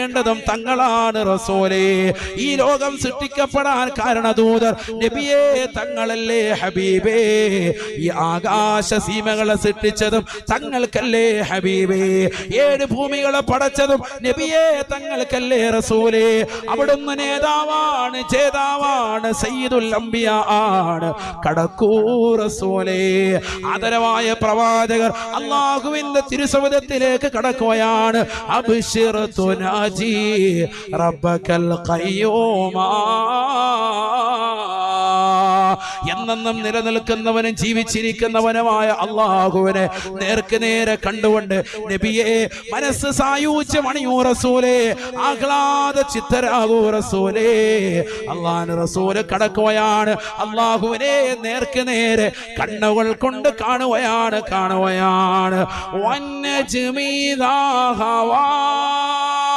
ണ്ടതും തങ്ങളാണ് റസൂലേ. ഈ ലോകം സൃഷ്ടിക്കപ്പെടാൻ കാരണദൂതർ നബിയേ തങ്ങളല്ലേ ഹബീബേ. ഈ ആകാശ സീമകളെ സൃഷ്ടിച്ചതും തങ്ങൾക്കല്ലേ ഹബീബേ. ഏഴ് ഭൂമികളെ പടച്ചതും നബിയേ തങ്ങൾക്കല്ലേ റസൂലേ. അവിടുന്ന് നേതാവാണ് ജേതാവാണ് സയ്യിദുൽ അംബിയ ആണ്. കടക്കൂ റസൂലേ. ആദരവായ പ്രവാചകർ അള്ളാഹുവിന്റെ തിരുസമുദത്തിലേക്ക് കടക്കുകയാണ്. അബ്ശിർ തുനാജി ربك القيوم. എന്നെന്നും നിലനിൽക്കുന്നവനും ജീവിച്ചിരിക്കുന്നവനുമായ അള്ളാഹുവിനെ നേർക്ക് നേരെ കണ്ടുകൊണ്ട് നബിയെ മനസ്സ് സായൂജ്യം അണിയൂ റസൂലേ ആഹ്ലാദ ചിത്തരാകൂ റസൂലേ. അള്ളാഹ് റസൂൽ കടക്കുകയാണ് അള്ളാഹുവിനെ നേർക്ക് നേരെ കണ്ണുകൾ കൊണ്ട് കാണുകയാണ് കാണുകയാണ്. വന്യജമീതാഹവാ